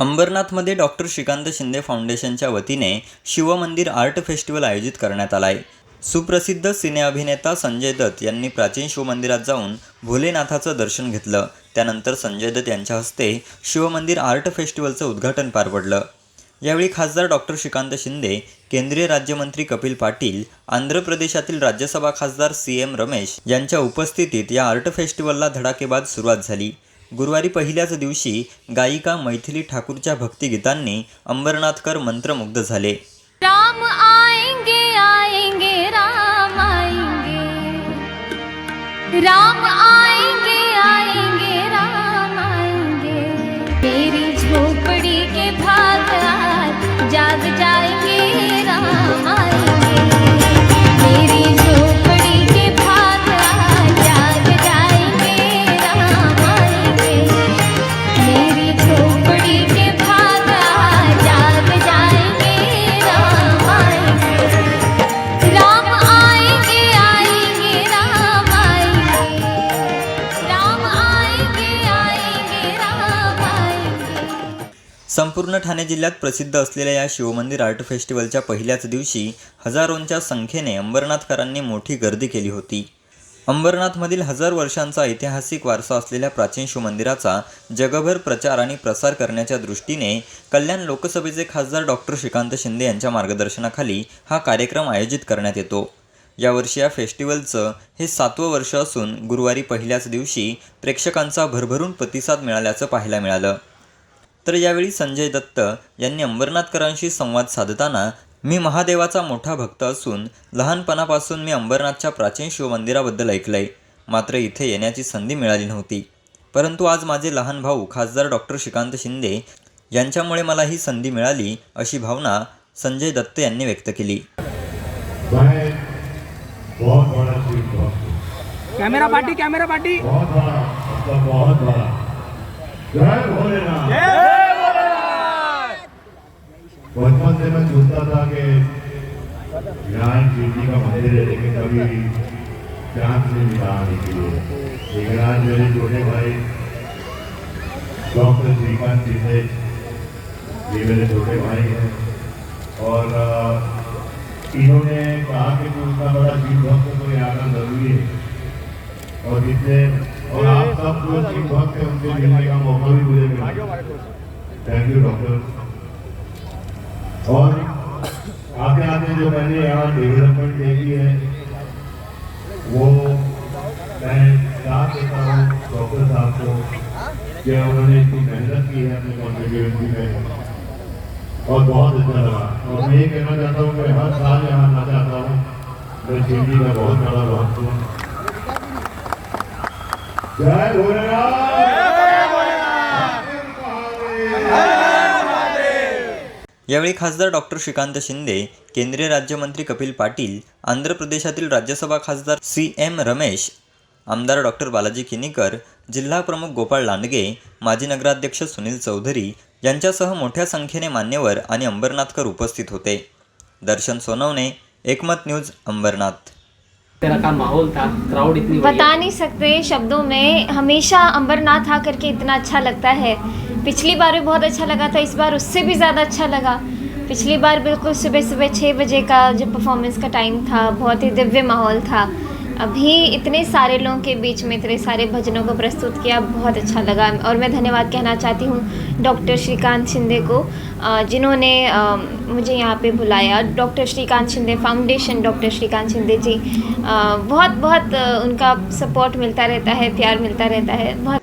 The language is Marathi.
अंबरनाथमध्ये डॉक्टर श्रीकांत शिंदे फाउंडेशनच्या वतीने शिवमंदिर आर्ट फेस्टिवल आयोजित करण्यात आला आहे सुप्रसिद्ध सिने अभिनेता संजय दत्त यांनी प्राचीन शिवमंदिरात जाऊन भोलेनाथाचं दर्शन घेतलं. त्यानंतर संजय दत्त यांच्या हस्ते शिवमंदिर आर्ट फेस्टिवलचं उद्घाटन पार पडलं यावेळी खासदार डॉक्टर श्रीकांत शिंदे केंद्रीय राज्यमंत्री कपिल पाटील आंध्र प्रदेशातील राज्यसभा खासदार सी एम रमेश यांच्या उपस्थितीत या आर्ट फेस्टिवलला धडाकेबाद सुरुवात झाली. गुरुवारी पहिल्याच दिवशी गायिका मैथिली ठाकूरच्या भक्तिगीतांनी अंबरनाथकर मंत्रमुग्ध झाले. राम आएंगे आएंगे राम आएंगे. राम आएंगे संपूर्ण ठाणे जिल्ह्यात प्रसिद्ध असलेल्या या शिवमंदिर आर्ट फेस्टिवलच्या पहिल्याच दिवशी हजारोंच्या संख्येने अंबरनाथकरांनी मोठी गर्दी केली होती. अंबरनाथमधील हजार वर्षांचा ऐतिहासिक वारसा असलेल्या प्राचीन शिवमंदिराचा जगभर प्रचार आणि प्रसार करण्याच्या दृष्टीने कल्याण लोकसभेचे खासदार डॉक्टर श्रीकांत शिंदे यांच्या मार्गदर्शनाखाली हा कार्यक्रम आयोजित करण्यात येतो. यावर्षी या फेस्टिवलचं हे सातवं वर्ष असून गुरुवारी पहिल्याच दिवशी प्रेक्षकांचा भरभरून प्रतिसाद मिळाल्याचं पाहायला मिळालं. तर यावेळी संजय दत्त यांनी अंबरनाथकरांशी संवाद साधताना मी महादेवाचा मोठा भक्त असून लहानपणापासून मी अंबरनाथच्या प्राचीन शिवमंदिराबद्दल ऐकलंय. मात्र इथे येण्याची संधी मिळाली नव्हती. परंतु आज माझे लहान भाऊ खासदार डॉक्टर श्रीकांत शिंदे यांच्यामुळे मला ही संधी मिळाली अशी भावना संजय दत्त यांनी व्यक्त केली। कैमरा पार्टी कैमरा पार्टी बचपन से मैं सोचता था कि यहाँ शिव जी का मंदिर है लेकिन कभी चांस नहीं मिला आने के लिए। लेकिन आज मेरे छोटे भाई डॉक्टर श्रीकांत शिंदे ये मेरे छोटे भाई हैं और इन्होंने कहा कि जो उतना बड़ा शिव भक्त को आना ज़रूरी है। और जिससे और आप सब जो शिव भक्त हैं उनसे मिलने का मौका भी मुझे मिला। थैंक यू डॉक्टर और आते आते जो मैंने यहाँ डेवलपमेंट देखी है, वो मैं साथ देता हूँ, डॉक्टर साहब को, कि उन्होंने इतनी मेहनत की है अपने कॉन्स्टिट्यूंसी में और बहुत अच्छा लगा। और मैं ये कहना चाहता हूँ मैं हर साल यहाँ आना चाहता हूँ। मैं जी का बहुत बड़ा भक्त हूँ। जय भोलेनाथ! यावेळी खासदार डॉक्टर श्रीकांत शिंदे केंद्रीय राज्यमंत्री कपिल पाटील आंध्र प्रदेशातील राज्यसभा खासदार सी एम रमेश आमदार डॉक्टर बालाजी किनीकर जिल्हा प्रमुख गोपाळ लांडगे माजी नगराध्यक्ष सुनील चौधरी यांच्यासह मोठ्या संख्येने मान्यवर आणि अंबरनाथकर उपस्थित होते. दर्शन सोनवणे एकमत न्यूज अंबरनाथ. तेरा का माहौल था क्राउड इतनी बता नहीं सकते शब्दों में हमेशा अंबरनाथ आकर के इतना अच्छा लगता है। पिछली बार भी बहुत अच्छा लगा था, इस बार उससे भी ज़्यादा अच्छा लगा। पिछली बार बिल्कुल सुबह सुबह छः बजे का जो परफॉर्मेंस का टाइम था, बहुत ही दिव्य माहौल था। अभी इतने सारे लोगों के बीच में, इतने सारे भजनों को प्रस्तुत किया, बहुत अच्छा लगा। और मैं धन्यवाद कहना चाहती हूँ डॉक्टर श्रीकांत शिंदे को जिन्होंने मुझे यहाँ पे बुलाया। Doctor Shrikant Shinde foundation doctor Shrikant Shinde ji बहुत बहुत उनका सपोर्ट मिलता रहता है, प्यार मिलता रहता है। बहुत